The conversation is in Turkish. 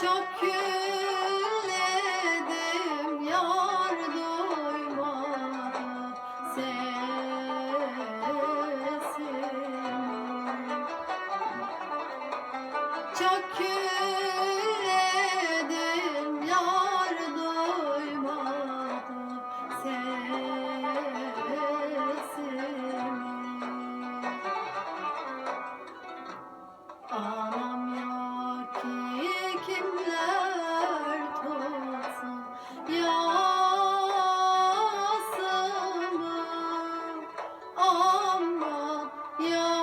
Çok külledim yar duymadı sesimi. Çok külledim Yeah.